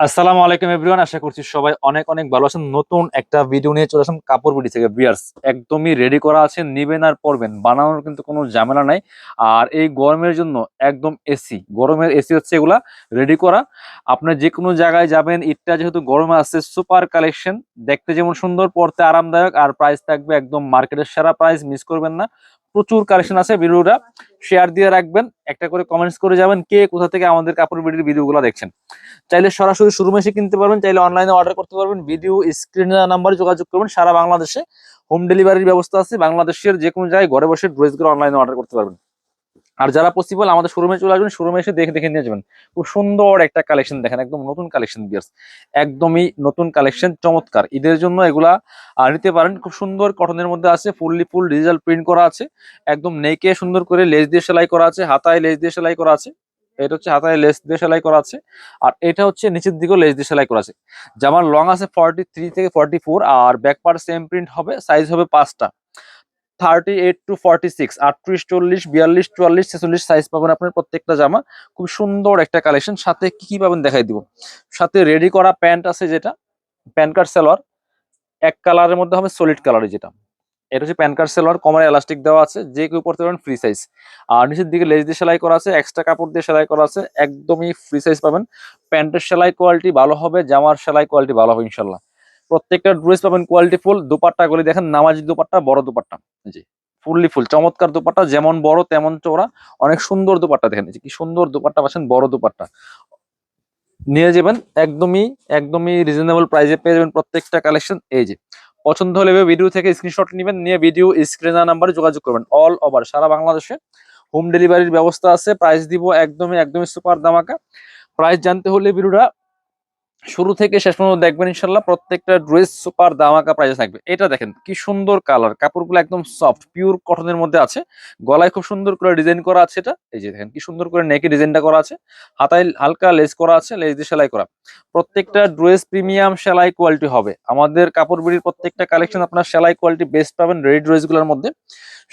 আসসালামু আলাইকুম এভরিওয়ান, আশা করছি সবাই অনেক অনেক ভালো আছেন। নতুন একটা ভিডিও নিয়ে চলে আসলাম কাপড় বিডি থেকে। বিয়ার্স একদমই রেডি করা আছে নিবেন আর পরবেন। বানানোর কিন্তু কোনো ঝামেলা নাই। আর এই গরমের জন্য একদম এসি গরমের এসি হচ্ছে এগুলা রেডি করা। আপনি যে কোনো জায়গায় যাবেন, ইটটা যেহেতু গরমে আছে সুপার কালেকশন দেখতে যেমন সুন্দর পড়তে আরামদায়ক। আর প্রাইস থাকবে একদম মার্কেটের সেরা প্রাইস মিস করবেন না। প্রচুর কালেকশন আছে ভিডিওটা। শেয়ার দিয়ে রাখবেন, একটা করে কমেন্টস করে যাবেন কে কোথা থেকে আমাদের কাপড় বিডির ভিডিওগুলো দেখছেন। চাইলে সরাসরি শুরু এসে কিনতে পারবেন, চাইলে অনলাইনে অর্ডার করতে পারবেন ভিডিও স্ক্রিন নাম্বারে যোগাযোগ করবেন, সারা বাংলাদেশে হোম ডেলিভারির ব্যবস্থা আছে, বাংলাদেশের যে কোনো জায়গায় ঘরে বসে ড্রেসগুলো অনলাইনে অর্ডার করতে পারবেন। আর যারা পসিবল আমাদের শোরুমে চলে আসবেন শোরুমে এসে দেখে দেখে নিয়ে যাবেন। খুব সুন্দর একটা কালেকশন দেখেন, একদম নতুন কালেকশন বিয়ার্স একদমই নতুন কালেকশন চমৎকার। ঈদের জন্য এগুলা নিতে পারেন। খুব সুন্দর কটনের মধ্যে আছে, ফুললি ফুল ডিজিটাল প্রিন্ট করা আছে। একদম নেকে সুন্দর করে লেস দিয়ে সেলাই করা আছে, হাতায় লেস দিয়ে সেলাই করা আছে। এটা হচ্ছে হাতায় লেস দিয়ে সেলাই করা আছে। আর এটা হচ্ছে নিচের দিকেও লেস দিয়ে সেলাই করা আছে। জামার লং আছে ফর্টি থ্রি থেকে ফর্টি ফোর আর ব্যাক পার্ট সেম প্রিন্ট হবে সাইজ হবে পাঁচটা। Thirty eight to forty six, আটত্রিশ, চল্লিশ, বিয়াল্লিশ, চুয়াল্লিশ, ছেচল্লিশ সাইজ পাবেন আপনার প্রত্যেকটা জামা। খুব সুন্দর একটা কালেকশন সাথে কি কি পাবেন দেখাই দিব। সাথে রেডি করা প্যান্ট আছে যেটা প্যান্ট কার্ড সালোয়ার এক কালারের মধ্যে হবে সলিড কালারের যেটা। এটা হচ্ছে প্যান কার্ড সেলোয়ার কমারে এলাস্টিক দেওয়া আছে। যে কেউ পড়তে পারেন ফ্রি সাইজ আর নিচের দিকে লেজ দিয়ে সেলাই করা আছে এক্সট্রা কাপড় দিয়ে সেলাই করা আছে। একদমই ফ্রি সাইজ পাবেন। প্যান্টের সেলাই কোয়ালিটি ভালো হবে, জামার সেলাই কোয়ালিটি ভালো হবে, ইনশাল্লাহ। প্রত্যেকটা ড্রেস পাবেন কোয়ালিটি ফুল দুপাট্টা গুলি দেখেন, নামাজি দুপাট্টা, বড় দুপাট্টা। জি ফুললি ফুল চমৎকার দুপাট্টা, যেমন বড় তেমন চওড়া। অনেক সুন্দর দুপাট্টা দেখেন কি সুন্দর দুপাট্টা পাচ্ছেন, বড় দুপাট্টা। নিয়ে যাবেন, একদমই একদমই রিজনেবল প্রাইসে পেয়ে যাবেন প্রত্যেকটা কালেকশন এই যে, পছন্দ হলে ভিডিও থেকে স্ক্রিনশট নেবেন, নিয়ে ভিডিও স্ক্রিনার নাম্বারে যোগাযোগ করবেন অল ওভার সারা বাংলাদেশে। হোম ডেলিভারির ব্যবস্থা আছে প্রাইস দিব একদমই একদমই সুপার দামাকা প্রাইস জানতে হলে ভিডিওটা শুরু থেকে শেষ পর্যন্ত দেখবেন ইনশাল্লাহ প্রত্যেকটা ড্রেস সুপার দামাকা প্রাইসে থাকবে। এটা দেখেন কি সুন্দর কালার কাপড়গুলো একদম সফট পিওর কটনের মধ্যে আছে। গলায় খুব সুন্দর করে ডিজাইন করা আছে এটা। এই যে দেখেন কি সুন্দর করে নেকে ডিজাইনটা করা আছে। হাতায় হালকা লেস করা আছে লেস দিয়ে সেলাই করা। প্রত্যেকটা ড্রেস প্রিমিয়াম সেলাই কোয়ালিটি হবে। আমাদের কাপড় বিড়ির প্রত্যেকটা কালেকশন আপনার সেলাই কোয়ালিটি বেস্ট পাবেন রেডি ড্রেসগুলোর মধ্যে।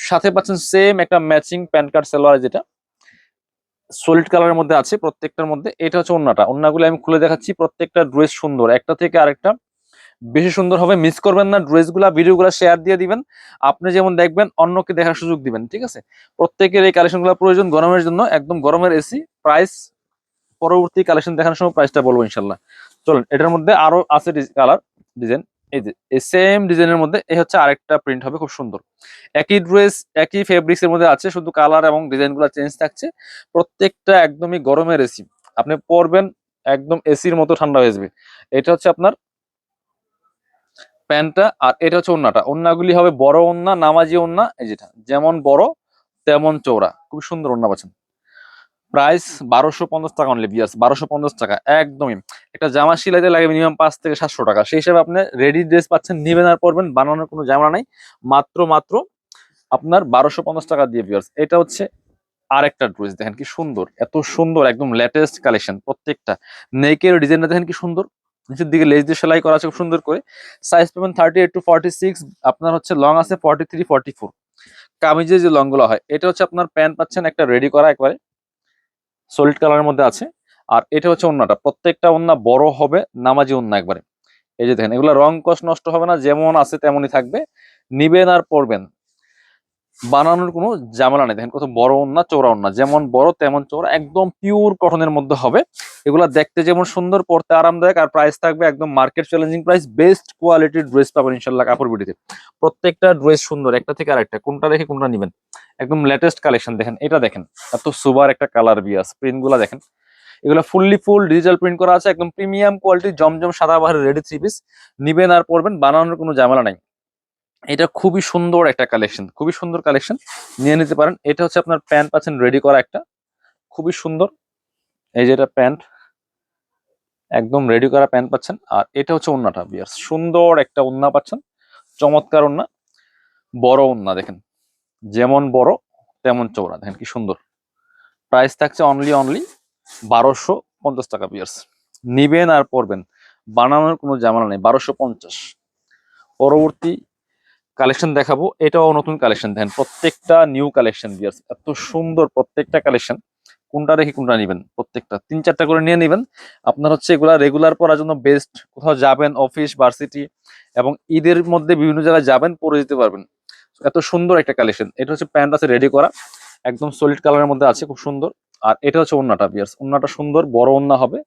সাথে পাচ্ছেন সেম একটা ম্যাচিং প্যান্ট কার্ড সেলোয়ার যেটা। সলিড কালারের মধ্যে আছে প্রত্যেকটার মধ্যে। এটা হচ্ছে অন্যটা অন্যগুলো আমি খুলে দেখাচ্ছি, প্রত্যেকটা ড্রেস সুন্দর। একটা থেকে আরেকটা। বেশি সুন্দর হবে মিস করবেন না। ড্রেসগুলা ভিডিওগুলো শেয়ার দিয়ে দিবেন। আপনি যেমন দেখবেন, অন্যকে দেখার সুযোগ দিবেন, ঠিক আছে? প্রত্যেকের এই কালেকশনগুলো প্রয়োজন গরমের জন্য। একদম গরমের এসি প্রাইস পরবর্তী কালেকশন দেখানোর সময় প্রাইসটা বলব ইনশাল্লাহ। চলুন, এটার মধ্যে আরও আছে কালার ডিজাইন এই যে সেম ডিজাইনের মধ্যে এই হচ্ছে আরেকটা প্রিন্ট হবে, খুব সুন্দর। একই ড্রেস একই ফেব্রিক্স এর মধ্যে আছে, শুধু কালার এবং ডিজাইনগুলো চেঞ্জ থাকছে। প্রত্যেকটা একদমই গরমের এসি আপনি পরবেন, একদম এসির মতো ঠান্ডা হয়ে যাবে। এটা হচ্ছে আপনার প্যান্টটা আর এটা হচ্ছে ওন্নাটা। ওন্নাগুলি হবে বড় ওন্না, নামাজি ওন্না, এই যেটা। যেমন বড়, তেমন চৌড়া খুব সুন্দর ওন্না পাচ্ছেন। প্রাইস বারোশো পঞ্চাশ টাকা অনলি বিয়াস বারোশো পঞ্চাশ টাকা, একদমই। একটা জামা সিলাইতে লাগে মিনিমাম পাঁচ থেকে সাতশো টাকা। সেই হিসাবে আপনি রেডি ড্রেস পাচ্ছেন, নেবেন আর পরবেন, বানানোর কোনো জামা নাই। মাত্র মাত্র আপনার বারোশো পঞ্চাশ টাকা দিয়ে বিয়ার্স এটা হচ্ছে আরেকটা ড্রেস দেখেন কি সুন্দর, এত সুন্দর, একদম লেটেস্ট কালেকশন প্রত্যেকটা। নেকের ডিজাইনটা দেখেন কি সুন্দর। নিচের দিকে লেজ দিয়ে সেলাই করা আছে, খুব সুন্দর করে। সাইজ পাবেন thirty eight to forty six আপনার হচ্ছে লং আছে ফর্টি থ্রি ফর্টি ফোর কামিজের যে লংগুলো হয়, এটা হচ্ছে আপনার প্যান্ট পাচ্ছেন একটা রেডি করা একবারে। সলিড কালারের মধ্যে আছে। আর এটা হচ্ছে ওন্নাটা। প্রত্যেকটা ওন্না বড় হবে, নামাজি ওন্না একবারে। এই যে দেখেন, এগুলো রং কষ নষ্ট হবে না, যেমন আছে তেমনই থাকবে। নিবেন আর পরবেন। বানানোর কোনো ঝামেলা নেই। দেখেন কত বড় ওন্না চৌড়া ওন্না যেমন বড়, তেমন চৌড়া একদম পিওর কটনের মধ্যে হবে। এগুলা দেখতে যেমন সুন্দর, পড়তে আরামদায়ক আর প্রাইস থাকবে একদম মার্কেট চ্যালেঞ্জিং প্রাইস বেস্ট কোয়ালিটির ড্রেস পাবেন ইনশাল্লাহ কাপড় বিটিতে প্রত্যেকটা ড্রেস সুন্দর, একটা থেকে আরেকটা। কোনটা দেখে কোনটা নিবেন? একদম লেটেস্ট কালেকশন দেখেন। এটা দেখেন। এত সুবার একটা কালার বিয়াস। প্রিন্টগুলা দেখেন। এগুলো ফুললি ফুল ডিজিটাল প্রিন্ট করা আছে। একদম প্রিমিয়াম কোয়ালিটি জমজম সাদা বাহারের রেডি থ্রি পিস নিবেন আর পরবেন, বানানোর কোনো ঝামেলা নাই। এটা খুবই সুন্দর একটা কালেকশন খুবই সুন্দর কালেকশন নিয়ে নিতে পারেন। এটা হচ্ছে আপনার প্যান্ট পাচ্ছেন রেডি করা একটা। খুবই সুন্দর। এই যে এটা প্যান্ট, একদম রেডি করা প্যান্ট পাচ্ছেন। আর এটা হচ্ছে ওন্নাটা, বিয়ার্স। সুন্দর একটা ওন্না পাচ্ছেন। চমৎকার ওন্না। বড় ওন্না, দেখেন। যেমন বড়, তেমন চৌড়া দেখেন কি সুন্দর। প্রাইস থাকছে অনলি অনলি বারোশো পঞ্চাশ টাকা, বিয়ার্স। নিবেন আর পরবেন। বানানোর কোনো জামানা নেই। বারোশো পঞ্চাশ। পরবর্তী কালেকশন দেখাবো। এটাও নতুন কালেকশন, দেখেন প্রত্যেকটা নিউ কালেকশন বিয়ার্স এত সুন্দর প্রত্যেকটা কালেকশন কোনটা রেখে কোনটা নেবেন? প্রত্যেকটা, তিন চারটা করে নিয়ে নেবেন। আপনার হচ্ছে এগুলা রেগুলার পরার জন্য বেস্ট কোথাও যাবেন অফিস ভার্সিটি এবং ঈদের মধ্যে বিভিন্ন জায়গায় যাবেন, পরে যেতে পারবেন। এত সুন্দর একটা কালেকশন এটা হচ্ছে প্যান্ট আছে রেডি করা। একদম সলিড কালারের মধ্যে আছে, খুব সুন্দর। আর এটা হচ্ছে ওন্নাটা বিয়ার্স ওন্নাটা সুন্দর, বড় ওন্না হবে,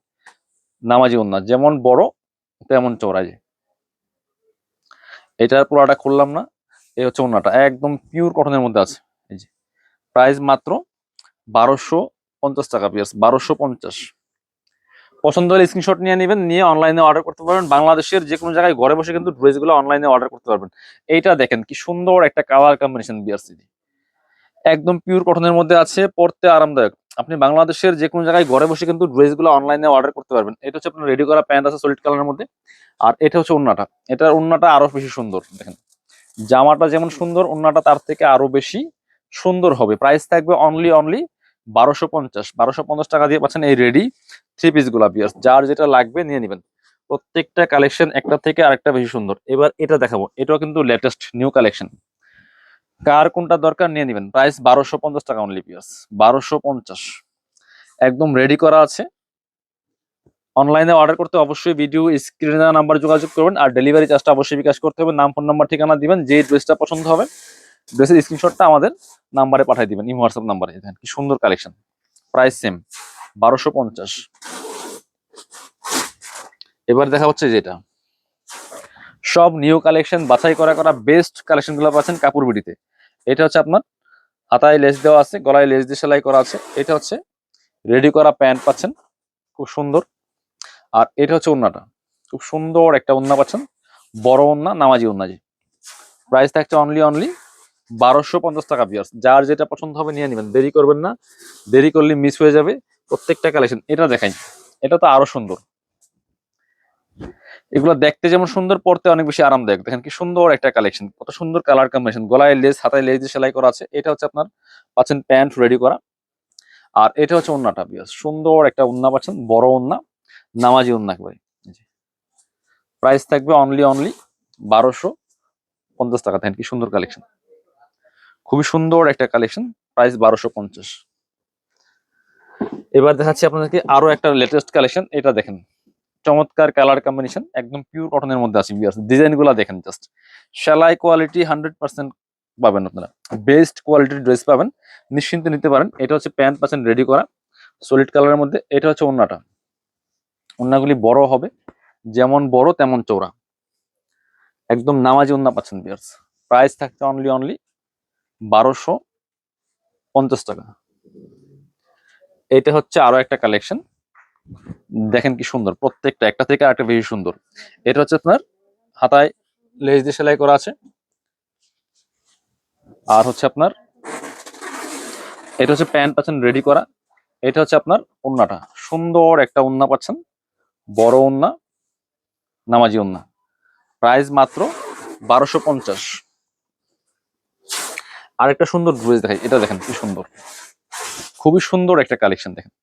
নামাজি ওন্না। যেমন বড়, তেমন চওড়া যে। এটার পুরাটা খুললাম না, এই হচ্ছে ওন্নাটা একদম পিওর কটনের মধ্যে আছে। এই যে প্রাইস মাত্র বারোশো পঞ্চাশ টাকা পিয়ার্স বারোশো পঞ্চাশ। পছন্দ হলে স্ক্রিনশট নিয়ে নেবেন, নিয়ে অনলাইনে অর্ডার করতে পারবেন। বাংলাদেশের যে কোনো জায়গায় ঘরে বসে কিন্তু ড্রেসগুলো অনলাইনে অর্ডার করতে পারবেন। এইটা দেখেন কি সুন্দর একটা কালার কম্বিনেশন বিয়ারসিডি একদম পিওর কটনের মধ্যে আছে পরতে আরামদায়ক। আপনি বাংলাদেশের যে কোনো জায়গায় ঘরে বসে কিন্তু ড্রেসগুলো অনলাইনে অর্ডার করতে পারবেন। এটা হচ্ছে আপনার রেডি করা প্যান্ট আছে সলিড কালারের মধ্যে। আর এটা হচ্ছে ওন্নাটা। এটার ওন্নাটা আরও বেশি সুন্দর, দেখেন। জামাটা যেমন সুন্দর, ওন্নাটা তার থেকে আরও বেশি সুন্দর হবে। প্রাইস থাকবে অনলি অনলি বারোশো পঞ্চাশ। বারোশো পঞ্চাশ টাকা দিয়ে পাচ্ছেন এই রেডি থ্রি পিসগুলা যার যেটা লাগবে নিয়ে নেবেন। প্রত্যেকটা কালেকশন একটা থেকে আরেকটা বেশি সুন্দর। এবার এটা দেখাবো। এটাও কিন্তু লেটেস্ট নিউ কালেকশন কার কোনটা দরকার নিয়ে নেবেন। প্রাইস বারোশো পঞ্চাশ টাকা অনলি বিয়ার্স বারোশো পঞ্চাশ। একদম রেডি করা আছে। অনলাইনে অর্ডার করতে অবশ্যই ভিডিও স্ক্রিনে নাম্বার যোগাযোগ করবেন আর ডেলিভারি চার্জটা অবশ্যই বিকাশ করতে হবে। নাম ফোন নাম্বার ঠিকানা দিবেন যে ড্রেসটা পছন্দ হবে ড্রেসের স্ক্রিনশটটা আমাদের নাম্বারে পাঠিয়ে দিবেন ইমো হোয়াটসঅ্যাপ নাম্বারে দেখেন কি সুন্দর কালেকশন প্রাইস সেম বারোশো পঞ্চাশ। এবার দেখা হচ্ছে যেটা। সব নিউ কালেকশন বাছাই করা করা বেস্ট কালেকশনগুলো পাচ্ছেন কাপড় বিডিতে। এটা হচ্ছে আপনার হাতায় লেস দেওয়া আছে, গলায় লেস দিয়ে সেলাই করা আছে। এটা হচ্ছে রেডি করা প্যান্ট পাচ্ছেন। খুব সুন্দর। আর এটা হচ্ছে ওন্নাটা খুব সুন্দর একটা ওন্না পাচ্ছেন। বড় ওন্না নামাজি ওন্না জি প্রাইস থাকছে অনলি অনলি বারোশো পঞ্চাশ টাকা পিয়ার্স যার যেটা পছন্দ হবে নিয়ে নেবেন। দেরি করবেন না। দেরি করলে মিস হয়ে যাবে প্রত্যেকটা কালেকশন এটা দেখাই। এটা তো আরও সুন্দর। এগুলো দেখতে যেমন সুন্দর পড়তে অনেক বেশি আরামদায়ক। দেখেন কি সুন্দর একটা কালেকশন কত সুন্দর কালার কম্বিনেশন গলায় লেস হাতায় লেস দিয়ে সেলাই করা আছে। এটা হচ্ছে আপনার পাচ্ছেন প্যান্ট রেডি করা। আর এটা হচ্ছে ওন্নাটা বিয়াস সুন্দর একটা ওন্না পাচ্ছেন। বড় ওন্না নামাজি ওন্না একেবারে প্রাইস থাকবে অনলি অনলি বারোশো পঞ্চাশ টাকা। দেখেন কি সুন্দর কালেকশন খুবই সুন্দর একটা কালেকশন প্রাইস বারোশো পঞ্চাশ। এবার দেখাচ্ছি আপনাদেরকে আরও একটা লেটেস্ট কালেকশন এটা দেখেন। চমৎকার কালার কম্বিনেশন একদম পিওর কটনের মধ্যে আছে বিয়ার্স ডিজাইনগুলা দেখেন জাস্ট সেলাই কোয়ালিটি হান্ড্রেড পার্সেন্ট পাবেন আপনারা। বেস্ট কোয়ালিটির ড্রেস পাবেন। নিশ্চিন্তে নিতে পারেন। এটা হচ্ছে প্যান্ট পাচ্ছেন রেডি করা। সলিড কালারের মধ্যে। এটা হচ্ছে ওন্নাটা। ওন্নাগুলি বড় হবে, যেমন বড় তেমন চৌড়া একদম নামাজি ওন্না পাচ্ছেন বিয়ার্স প্রাইস থাকছে অনলি অনলি বারোশো পঞ্চাশ টাকা। এটা হচ্ছে আরও একটা কালেকশন দেখেন কি সুন্দর, প্রত্যেকটা, একটা থেকে আরেকটা বেশি সুন্দর। এটা হচ্ছে আপনার হাতায় লেজ দিয়ে সেলাই করা আছে। আর হচ্ছে আপনার, এটা হচ্ছে প্যান্ট পাচ্ছেন রেডি করা। এটা হচ্ছে আপনার ওন্নাটা সুন্দর একটা ওন্না পাচ্ছেন। বড় ওন্না নামাজি ওন্না প্রাইস মাত্র বারোশো পঞ্চাশ। আরেকটা সুন্দর ড্রেস দেখাই, এটা দেখেন কি সুন্দর। খুবই সুন্দর একটা কালেকশন দেখেন।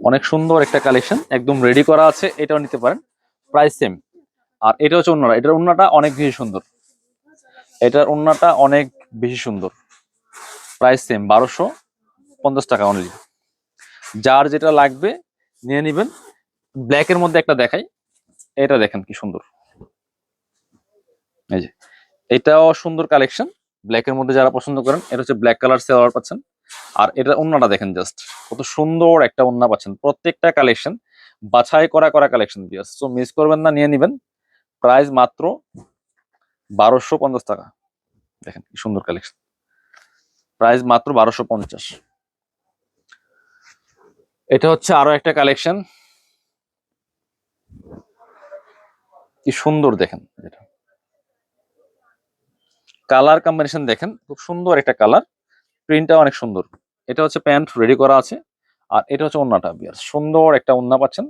অনেক সুন্দর একটা কালেকশন একদম রেডি করা আছে, এটাও নিতে পারেন। প্রাইস সেম আর এটা হচ্ছে অন্যটা এটার অন্যটা অনেক বেশি সুন্দর। এটার অন্যটা অনেক বেশি সুন্দর। প্রাইস সেম বারোশো পঞ্চাশ টাকা অনলি যার যেটা লাগবে, নিয়ে নিবেন। ব্ল্যাকের মধ্যে একটা দেখাই। এটা দেখেন কি সুন্দর। এই যে, এটাও সুন্দর কালেকশন ব্ল্যাকের মধ্যে যারা পছন্দ করেন, এটা হচ্ছে ব্ল্যাক কালার সেলার পাচ্ছেন। আর এটা অন্যটা দেখেন জাস্ট কত সুন্দর একটা অন্য পাচ্ছেন। প্রত্যেকটা কালেকশন বাছাই করা করা কালেকশন বিয়াস সো মিস করবেন না, নিয়ে নিবেন। প্রাইস মাত্র বারোশো পঞ্চাশ টাকা। দেখেন কি সুন্দর কালেকশন প্রাইস মাত্র বারোশো পঞ্চাশ। এটা হচ্ছে আরও একটা কালেকশন কি সুন্দর দেখেন এটা। কালার কম্বিনেশন দেখেন, খুব সুন্দর একটা কালার প্রিন্টটা অনেক সুন্দর। এটা হচ্ছে প্যান্ট রেডি করা আছে, আর এটা হচ্ছে ওন্নাটা বিয়ার সুন্দর একটা ওন্না পাচ্ছেন,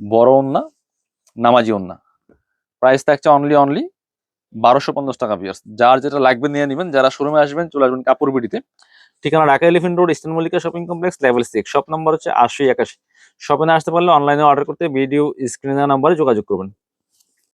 বড় ওন্না, নামাজি ওন্না। প্রাইস থাকছে অনলি অনলি বারোশো পঞ্চাশ টাকা, বিয়ার্স। যার যেটা লাগবে নিয়ে নেবেন, যারা শোরুমে আসবেন, চলে আসবেন কাপড় বিডিতে। ঠিকানা Dhaka Elephant Road, Eastern Mallika shopping complex, level six. Shop number হচ্ছে আশি একাশি। শপে না আসতে পারলে অনলাইনে অর্ডার করতে ভিডিও স্ক্রিনের নাম্বারে যোগাযোগ করবেন।